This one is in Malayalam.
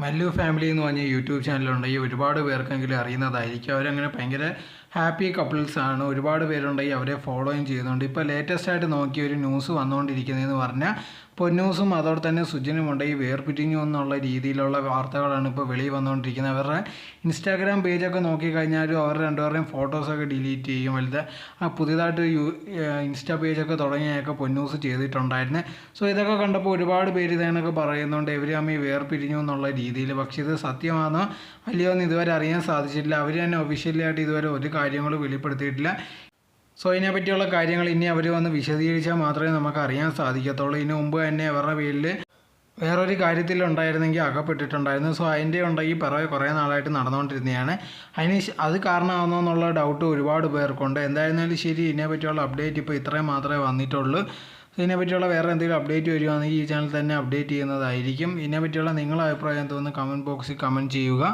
മല്ലു ഫാമിലി എന്ന് പറഞ്ഞ യൂട്യൂബ് ചാനലുണ്ടെങ്കിൽ ഒരുപാട് പേർക്കെങ്കിലും അറിയുന്നതായിരിക്കും. അവരങ്ങനെ ഭയങ്കര ഹാപ്പി കപ്പിൾസ് ആണ്. ഒരുപാട് പേരുണ്ടെങ്കിൽ അവരെ ഫോളോയും ചെയ്യുന്നുണ്ട്. ഇപ്പോൾ ലേറ്റസ്റ്റ് ആയിട്ട് നോക്കിയ ഒരു ന്യൂസ് വന്നുകൊണ്ടിരിക്കുന്നതെന്ന് പറഞ്ഞാൽ പൊന്നൂസും അതോടെ തന്നെ സുജനും ഈ വേർപിരിഞ്ഞു എന്നുള്ള രീതിയിലുള്ള വാർത്തകളാണ് ഇപ്പോൾ വെളിയിൽ വന്നുകൊണ്ടിരിക്കുന്നത്. അവരുടെ ഇൻസ്റ്റാഗ്രാം പേജൊക്കെ നോക്കിക്കഴിഞ്ഞാലും അവർ രണ്ടുപേരുടെയും ഫോട്ടോസൊക്കെ ഡിലീറ്റ് ചെയ്യും. വലുത് ആ പുതിയതായിട്ട് യു ഇൻസ്റ്റാ പേജൊക്കെ തുടങ്ങിയൊക്കെ പൊന്നൂസ് ചെയ്തിട്ടുണ്ടായിരുന്നു. സോ ഇതൊക്കെ കണ്ടപ്പോൾ ഒരുപാട് പേര് ഇതേനൊക്കെ പറയുന്നുണ്ട് ഇവർ തമ്മിൽ വേർപിരിഞ്ഞു എന്നുള്ള രീതിയിൽ. പക്ഷേ ഇത് സത്യമാണോ? അല്ലയോ എന്ന് ഇതുവരെ അറിയാൻ സാധിച്ചിട്ടില്ല. അവർ തന്നെ ഒഫീഷ്യലി ആയിട്ട് ഇതുവരെ ഒരു കാര്യങ്ങളും വെളിപ്പെടുത്തിയിട്ടില്ല. സോ ഇതിനെ പറ്റിയുള്ള കാര്യങ്ങൾ ഇനി അവർ വന്ന് വിശദീകരിച്ചാൽ മാത്രമേ നമുക്ക് അറിയാൻ സാധിക്കത്തുള്ളൂ. ഇതിനു മുമ്പ് തന്നെ അവരുടെ പേരിൽ വേറൊരു കാര്യത്തിലുണ്ടായിരുന്നെങ്കിൽ അകപ്പെട്ടിട്ടുണ്ടായിരുന്നു. സോ അതിന്റെ ഉണ്ടെങ്കിൽ പിറവെ കുറേ നാളായിട്ട് നടന്നുകൊണ്ടിരുന്നതാണ്. അതിന് അത് കാരണമാകുന്നോ എന്നുള്ള ഡൗട്ട് ഒരുപാട് പേർക്കുണ്ട്. എന്തായിരുന്നാലും ശരി ഇതിനെ പറ്റിയുള്ള അപ്ഡേറ്റ് ഇപ്പോൾ ഇത്രയും മാത്രമേ വന്നിട്ടുള്ളൂ. സോ ഇതിനെ പറ്റിയുള്ള വേറെ എന്തെങ്കിലും അപ്ഡേറ്റ് വരുവാണെങ്കിൽ ഈ ചാനൽ തന്നെ അപ്ഡേറ്റ് ചെയ്യുന്നതായിരിക്കും. ഇതിനെ പറ്റിയുള്ള നിങ്ങളുടെ അഭിപ്രായം തോന്നുന്നു കമന്റ് ബോക്സിൽ കമന്റ് ചെയ്യുക.